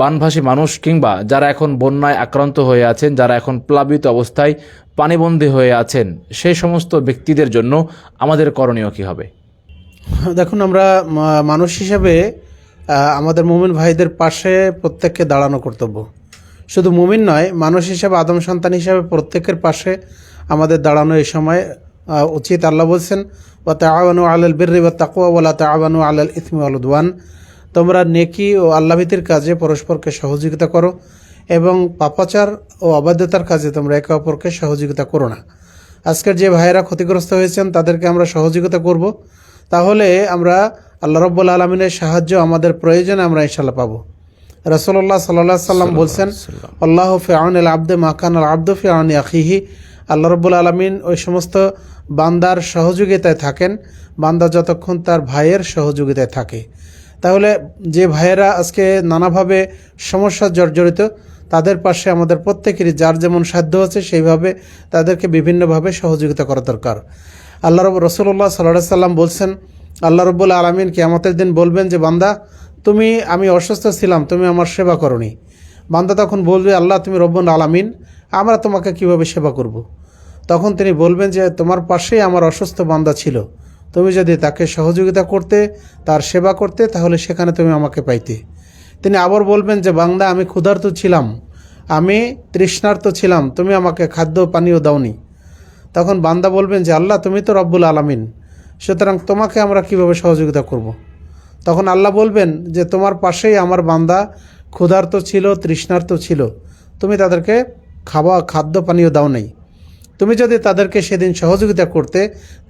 বানভাসী মানুষ কিংবা যারা এখন বন্যায় আক্রান্ত হয়ে আছেন, যারা এখন প্লাবিত অবস্থায় পানিবন্দী হয়ে আছেন, সেই সমস্ত ব্যক্তিদের জন্য আমাদের করণীয় কী হবে? দেখুন, আমরা মানুষ হিসেবে আমাদের মুমিন ভাইদের পাশে প্রত্যেককে দাঁড়ানো কর্তব্য। শুধু মুমিন নয়, মানুষ হিসাবে, আদম সন্তান হিসাবে প্রত্যেকের পাশে আমাদের দাঁড়ানো এই সময় উচিত। আল্লাহ বলছেন ও তাওয়ানু আলাল বিরি বা তাকুয়া বলা ওয়ালা তাওয়ানু আলাল ইথমি আলুদওয়ান তোমরা নেকি ও আল্লাভীতির কাজে পরস্পরকে সহযোগিতা করো এবং পাপাচার ও অবাধ্যতার কাজে তোমরা একে অপরকে সহযোগিতা করো না। আজকের যে ভাইয়েরা ক্ষতিগ্রস্ত হয়েছেন তাদেরকে আমরা সহযোগিতা করব। তাহলে আমরা আল্লাহ রব্বুল আলমিনের সাহায্য আমাদের প্রয়োজনে আমরা ইনশাল্লাহ পাবো। রসল্লাহ সাল্লাহ সাল্লাম বলছেন আল্লাহ ফেআন আল আব্দে মাকান আল আব্দ ফেআন আখিহি। আল্লাহ রব্বুল আলমিন ওই সমস্ত বান্দার সহযোগিতায় থাকেন। বান্দা যতক্ষণ তার ভাইয়ের সহযোগিতায় থাকে। তাহলে যে ভাইয়েরা আজকে নানাভাবে সমস্যা জর্জরিত, তাদের পাশে আমাদের প্রত্যেকেরই যার যেমন সাধ্য আছে সেইভাবে তাদেরকে বিভিন্নভাবে সহযোগিতা করা দরকার। আল্লাহ রব রসুল্লাহ সাল্লাহ সাল্লাম বলছেন, আল্লাহ রব্বুল আলমিন কিয়ামতের দিন বলবেন যে, বান্দা, তুমি, আমি অসুস্থ ছিলাম, তুমি আমার সেবা করনি। বান্দা তখন বলবে, আল্লাহ, তুমি রব্বুল আলামিন, আমরা তোমাকে কীভাবে সেবা করব। তখন তিনি বলবেন যে, তোমার পাশেই আমার অসুস্থ বান্দা ছিল। তুমি যদি তাকে সহযোগিতা করতে, তার সেবা করতে, তাহলে সেখানে তুমি আমাকে পাইতে। তিনি আবার বলবেন যে, বান্দা, আমি ক্ষুধার্ত ছিলাম। আমি তৃষ্ণার্ত ছিলাম। তুমি আমাকে খাদ্য পানীয় দাওনি। তখন বান্দা বলবেন যে, আল্লাহ, তুমি তো রব্বুল আলামিন। সুতরাং তোমাকে আমরা কীভাবে সহযোগিতা করব। তখন আল্লাহ বলবেন যে, তোমার পাশেই আমার বান্দা ক্ষুধার্ত ছিল, তৃষ্ণার্ত ছিল। তুমি তাদেরকে খাওয়া, খাদ্য, পানীয় দাও নাই তুমি যদি তাদেরকে সেদিন সহযোগিতা করতে,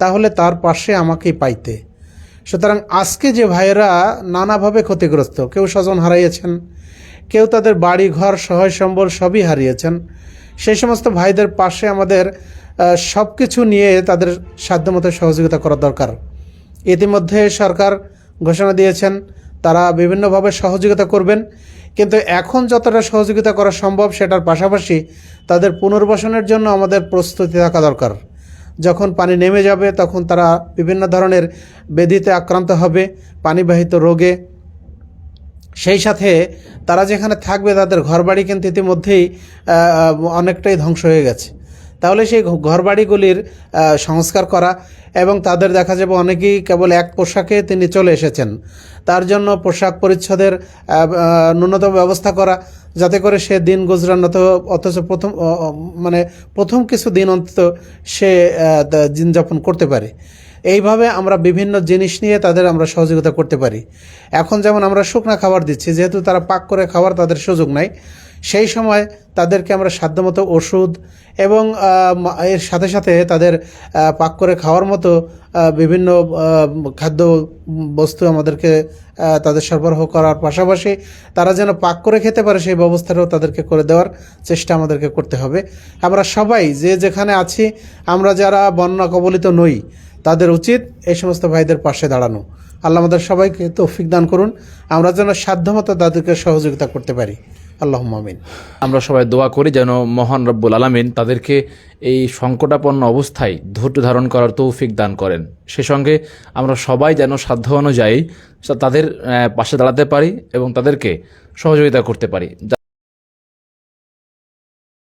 তাহলে তার পাশে আমাকেই পাইতে। সুতরাং আজকে যে ভাইয়েরা নানাভাবে ক্ষতিগ্রস্ত, কেউ স্বজন হারাইয়েছেন, কেউ তাদের বাড়ি ঘর সহায় সম্বল সবই হারিয়েছেন, সেই সমস্ত ভাইদের পাশে আমাদের সব কিছু নিয়ে তাদের সাধ্যমতো সহযোগিতা করা দরকার। ইতিমধ্যে সরকার ঘোষণা দিয়েছেন, তারা বিভিন্নভাবে সহযোগিতা করবেন। কিন্তু এখন যতটা সহযোগিতা করা সম্ভব সেটার পাশাপাশি তাদের পুনর্বাসনের জন্য আমাদের প্রস্তুতি থাকা দরকার। যখন পানি নেমে যাবে, তখন তারা বিভিন্ন ধরনের বেদিতে আক্রান্ত হবে, পানিবাহিত রোগে। সেই সাথে তারা যেখানে থাকবে, তাদের ঘরবাড়ি কিন্তু ইতিমধ্যেই অনেকটাই ধ্বংস হয়ে গেছে। তাহলে সেই ঘরবাড়িগুলির সংস্কার করা এবং তাদের দেখা যাবে অনেকেই কেবল এক পোশাকে তিনি চলে এসেছেন। তার জন্য পোশাক পরিচ্ছদের ন্যূনতম ব্যবস্থা করা যাতে করে সে দিন গুজরান অথ- অথচ প্রথম মানে প্রথম কিছু দিন অন্তত সে আহ, তা- দিনযাপন করতে পারে। এইভাবে আমরা বিভিন্ন জিনিস নিয়ে তাদের আমরা সহযোগিতা করতে পারি। এখন যেমন আমরা শুকনা খাবার দিচ্ছি যেহেতু তারা পাক করে খাওয়ার তাদের সুযোগ নাই সেই সময় তাদেরকে আমরা সাধ্যমতো ওষুধ এবং এর সাথে সাথে তাদের পাক করে খাওয়ার মতো বিভিন্ন খাদ্য বস্তু আমাদেরকে তাদের সরবরাহ করার পাশাপাশি তারা যেন পাক করে খেতে পারে সেই ব্যবস্থাটাও তাদেরকে করে দেওয়ার চেষ্টা আমাদেরকে করতে হবে। আমরা সবাই যে যেখানে আছি, আমরা যারা বন্যা কবলিত নই, তাদের উচিত এই সমস্ত ভাইদের পাশে দাঁড়ানো। আল্লাহ আমাদের সবাইকে তৌফিক দান করুন। আমরা যেন সাধ্যমতো তাদেরকে সহযোগিতা করতে পারি। আল্লাহ মামিন আমরা সবাই দোয়া করি যেন মহান রব্বুল আলমিন তাদেরকে এই সংকটাপন্ন অবস্থায় ধৈর্য ধারণ করার তৌফিক দান করেন। সে সঙ্গে আমরা সবাই যেন সাধ্য অনুযায়ী তাদের পাশে দাঁড়াতে পারি এবং তাদেরকে সহযোগিতা করতে পারি।